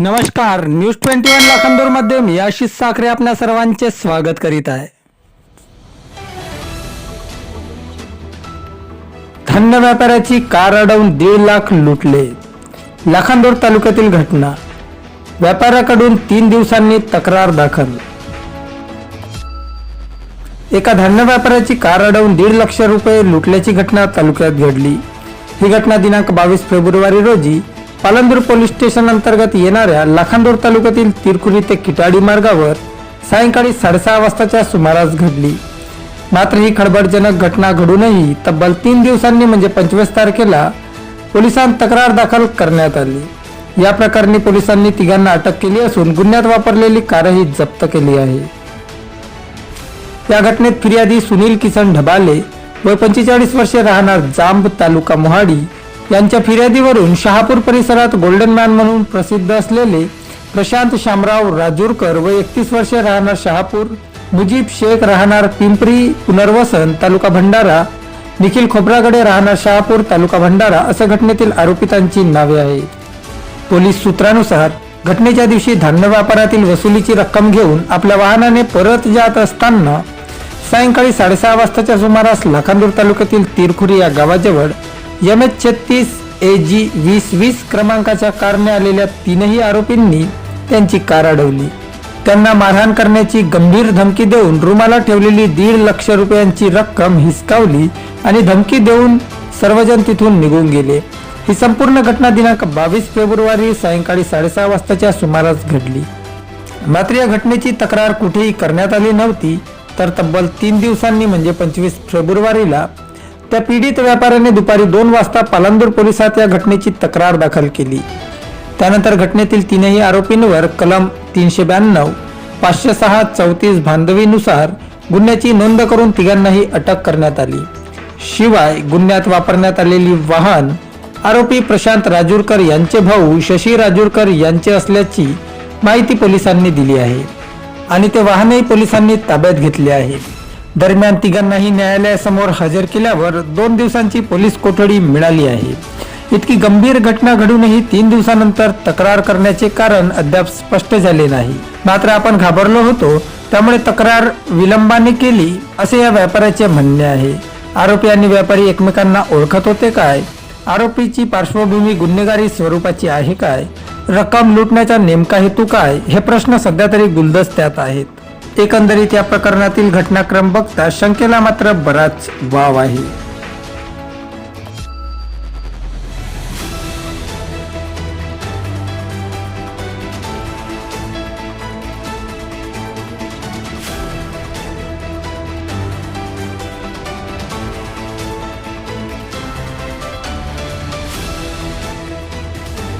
नमस्कार news twenty one लाखांदूरमध्ये मी आशिष साखरे आपल्या सर्वांचे स्वागत करीत आहे. धान्य व्यापाऱ्याची कार अडवून दीड लाख लुटले. लाखांदूर तालुक्यातील घटना. व्यापाऱ्याकडून तीन दिवसांनी तक्रार दाखल. एका धान्य व्यापाऱ्याची कार अडवून दीड लक्ष रुपये लुटल्याची घटना तालुक्यात घडली. ही घटना दिनांक बावीस फेब्रुवारी रोजी पालंदूर पोलीस स्टेशन अंतर्गत येणाऱ्या लाखांदूर तालुक्यातील तिरकुरी ते किटाडी मार्गावर सायंकाळी साडेसहा वाजताच्या सुमारास घडली. मात्र ही खळबळजनक घटना घडूनही तब्बल तीन दिवसांनी म्हणजे पंचवीस तारखेला पोलिसांत तक्रार दाखल करण्यात आली. या प्रकरणी पोलिसांनी तिघांना अटक केली असून गुन्ह्यात वापरलेली कारही जप्त केली आहे. या घटनेत फिर्यादी सुनील किसन ढबाले व पंचेचाळीस वर्षे राहणार जांब तालुका मोहाडी यांच्या फिर्यादीवरून शहापूर परिसरात गोल्डन मॅन म्हणून प्रसिद्ध असलेले प्रशांत शामराव राजूरकर व एकतीस वर्षे राहणार शहापूर मुजीब शेख राहणार पिंपरी पुनर्वसन तालुका भंडारा निखिल खोब्रागडे राहणार शहापूर तालुका भंडारा असं घटनेतील आरोपितांची नावे आहेत. पोलीस सूत्रानुसार घटनेच्या दिवशी धान्य व्यापारातील वसुलीची रक्कम घेऊन आपल्या वाहनाने परत जात असताना सायंकाळी साडेसहा वाजताच्या सुमारास लाखांदूर तालुक्यातील तिरखुरी या गावाजवळ एम एच छत्तीस ए जी वीस वीस क्रमांकाच्या कारने आलेल्या तीनही आरोपींनी त्यांची कार अडवली. त्यांना मारहाण करण्याची गंभीर धमकी देऊन रुमाला ठेवलेली दीड लक्ष रुपयांची रक्कम हिसकावली आणि धमकी देऊन सर्वजण तिथून निघून गेले. ही संपूर्ण घटना दिनांक बावीस फेब्रुवारी सायंकाळी साडेसहा वाजताच्या सुमारास घडली. मात्र या घटनेची तक्रार कुठेही करण्यात आली नव्हती तर तब्बल तीन दिवसांनी म्हणजे पंचवीस फेब्रुवारीला त्या पीडित व्यापाऱ्याने दुपारी दोन वाजता पालांदूर पोलिसात या घटनेची तक्रार दाखल केली. त्यानंतर घटनेतील तीनही आरोपींवर कलम तीनशे ब्याण्णव पाचशे सहा चौतीस बांधवीनुसार गुन्ह्याची नोंद करून तिघांनाही अटक करण्यात आली. शिवाय गुन्ह्यात वापरण्यात आलेली वाहन आरोपी प्रशांत राजूरकर यांचे भाऊ शशी राजूरकर यांचे असल्याची माहिती पोलिसांनी दिली आहे आणि ते वाहनही पोलिसांनी ताब्यात घेतले आहे. दरम्यान तिघांनाही न्यायालयासमोर हजर केल्यावर दोन दिवसांची पोलीस कोठडी मिळाली आहे. इतकी गंभीर घटना घडूनही तीन दिवसानंतर तक्रार करण्याचे कारण अद्याप स्पष्ट झाले नाही. मात्र आपण घाबरलो होतो त्यामुळे तक्रार विलंबाने केली असे या व्यापाऱ्याचे म्हणणे आहे. आरोपी आणि व्यापारी एकमेकांना ओळखत होते काय? आरोपीची पार्श्वभूमी गुन्हेगारी स्वरूपाची आहे काय? रक्कम लुटण्याचा नेमका हेतू काय? हे प्रश्न सध्या तरी गुलदस्त्यात आहेत. एकंदरीत या प्रकरणातील घटनाक्रम बघता शंकेला मात्र बराच वाव आहे.